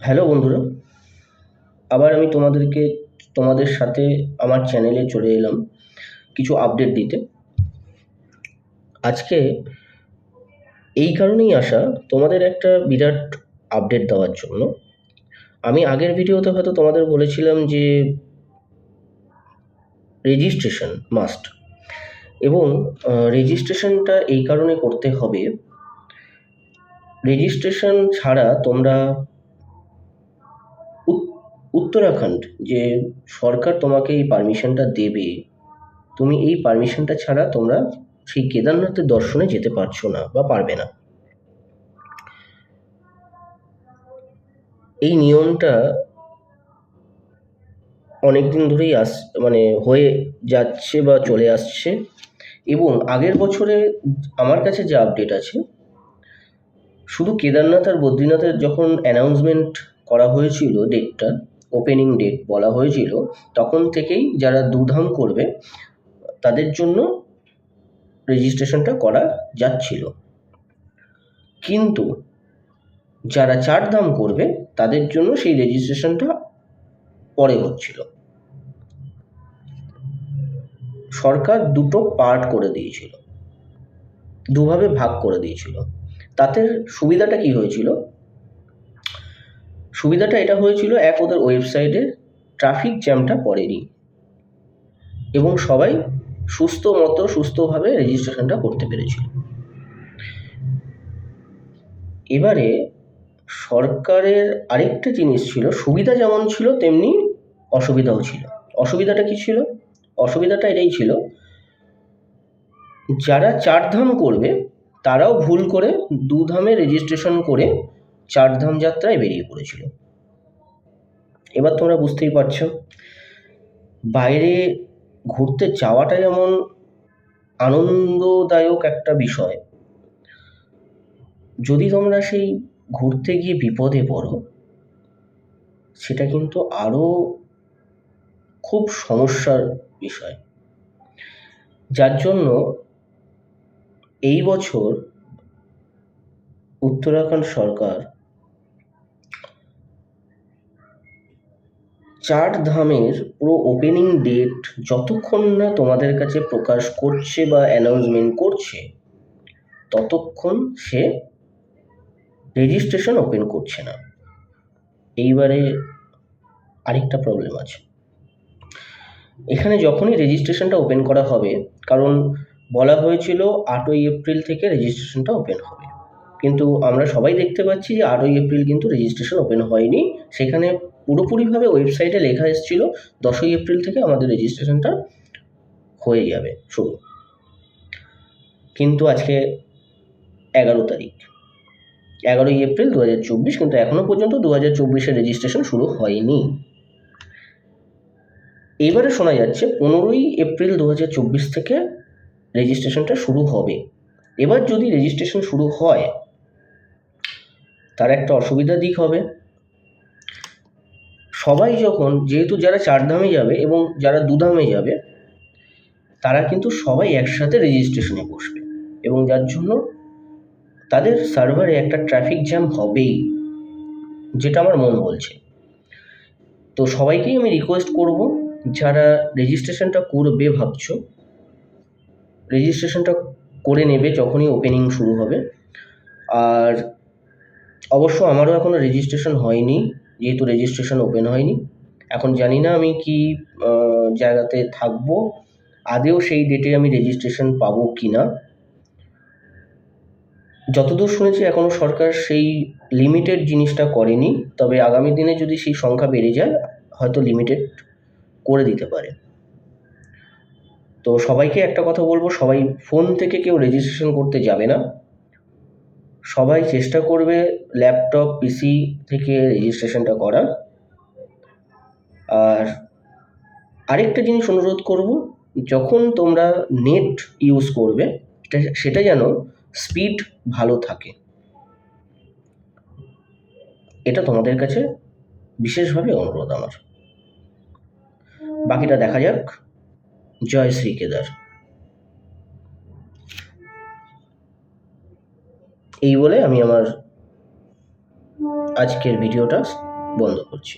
Hello বন্ধুরা, আবার আমি তোমাদেরকে, তোমাদের সাথে আমার চ্যানেলে চলে এলাম কিছু আপডেট দিতে। আজকে এই কারণেই আসা তোমাদের একটা বিরাট আপডেট দেওয়ার জন্য। আমি আগের ভিডিওতে হয়তো তোমাদের বলেছিলাম যে রেজিস্ট্রেশন মাস্ট এবং রেজিস্ট্রেশনটা এই কারণে করতে হবে। রেজিস্ট্রেশন ছাড়া তোমরা উত্তরাখণ্ড যে সরকার তোমাকে এই পারমিশনটা দেবে, তুমি এই পারমিশনটা ছাড়া তোমরা সেই কেদারনাথের দর্শনে যেতে পারছ না বা পারবে না। এই নিয়মটা অনেক দিন ধরেই আস মানে হয়ে যাচ্ছে বা চলে আসছে এবং আগের বছরে আমার কাছে যে আপডেট আছে, শুধু কেদারনাথ আর বদ্রীনাথের যখন অ্যানাউন্সমেন্ট করা হয়েছিল ডেটটা ওপেনিং ডেট বলা হয়েছিল, তখন থেকেই যারা দুধাম করবে, তাদের জন্য রেজিস্ট্রেশনটা করা যাচ্ছিল। কিন্তু যারা চার ধাম করবে, তাদের জন্য সেই রেজিস্ট্রেশনটা পরে হচ্ছিল। সরকার দুটো পার্ট করে দিয়েছিল। দুভাবে ভাগ করে দিয়েছিল। তাতে সুবিধাটা কি হয়েছিল? সুবিধাটা এটা হয়েছিল, এক ওদের ওয়েবসাইটে ট্রাফিক জ্যামটা পড়েনি। এবং সবাই সুস্থ মতো সুস্থভাবে রেজিস্ট্রেশনটা করতে পেরেছিল। এবারে সরকারের আরেকটা জিনিস ছিল, সুবিধা যেমন ছিল, তেমনি অসুবিধাও ছিল। অসুবিধাটা কি ছিল? অসুবিধাটা এটাই ছিল, যারা চারধাম করবে, তারাও ভুল করে দু ধামে রেজিস্ট্রেশন করে চারধাম যাত্রায় বেরিয়ে পড়েছিল। এবার তোমরা বুঝতেই পারছ, বাইরে ঘুরতে যাওয়াটা যেমন আনন্দদায়ক একটা বিষয়। যদি তোমরা সেই ঘুরতে গিয়ে বিপদে পড়ো, সেটা কিন্তু আরও খুব সমস্যার বিষয়। যার জন্য এই বছর উত্তরাখণ্ড সরকার চার ধামের পুরো ওপেনিং ডেট যতক্ষণ না তোমাদের কাছে প্রকাশ করছে বা অ্যানাউন্সমেন্ট করছে, ততক্ষণ সে রেজিস্ট্রেশন ওপেন করছে না। এইবারে আরেকটা প্রবলেম আছে। এখানে যখনই রেজিস্ট্রেশনটা ওপেন করা হবে, কারণ বলা হয়েছিল আটই এপ্রিল থেকে রেজিস্ট্রেশনটা ওপেন হবে। কিন্তু আমরা সবাই দেখতে পাচ্ছি যে আটই এপ্রিল কিন্তু রেজিস্ট্রেশন ওপেন হয়নি। সেখানে পুরোপুরিভাবে ওয়েবসাইটে লেখা এসেছিল, দশই এপ্রিল থেকে আমাদের রেজিস্ট্রেশনটা হয়ে যাবে শুরু। কিন্তু আজকে এগারো তারিখ। এগারোই এপ্রিল দু হাজার চব্বিশ, কিন্তু এখনও পর্যন্ত দু হাজার চব্বিশের রেজিস্ট্রেশন শুরু হয়নি। এবারে শোনা যাচ্ছে, পনেরোই এপ্রিল দু হাজার চব্বিশ থেকে রেজিস্ট্রেশনটা শুরু হবে। এবার যদি রেজিস্ট্রেশন শুরু হয় তার একটা অসুবিধা দিক হবে। সবাই যখন, যেহেতু যারা চারধামে যাবে এবং যারা দুধামে যাবে, তারা কিন্তু সবাই একসাথে রেজিস্ট্রেশনে বসবে। এবং যার জন্য তাদের সার্ভারে একটা ট্রাফিক জ্যাম হবেই, যেটা আমার মন বলছে। তো সবাইকেই আমি রিকোয়েস্ট করব, যারা রেজিস্ট্রেশনটা করবে ভাবছ রেজিস্ট্রেশনটা করে নেবে যখনই ওপেনিং শুরু হবে। আর অবশ্য আমারও এখনও রেজিস্ট্রেশন হয়নি, যেহেতু রেজিস্ট্রেশন ওপেন হয়নি। এখন জানি না আমি কি জায়গাতে থাকব। আদেও সেই ডেটে আমি রেজিস্ট্রেশন পাবো কি না যতদূর শুনেছি এখনও সরকার সেই লিমিটেড জিনিসটা করেনি। তবে আগামী দিনে যদি সেই সংখ্যা বেড়ে যায়, হয়তো লিমিটেড করে দিতে পারে। তো সবাইকে একটা কথা বলব, সবাই ফোন থেকে কেউ রেজিস্ট্রেশন করতে যাবে না। সবাই চেষ্টা করবে ল্যাপটপ, পিসি থেকে রেজিস্ট্রেশনটা করা। আর আরেকটা জিনিস অনুরোধ করব, যখন তোমরা নেট ইউজ করবে, সেটা যেন স্পিড ভালো থাকে। এটা তোমাদের কাছে বিশেষভাবে অনুরোধ আমার। বাকিটা দেখা যাক। জয় শ্রী কেদার। এই বলে আমি আমার আজকের ভিডিওটা বন্ধ করছি।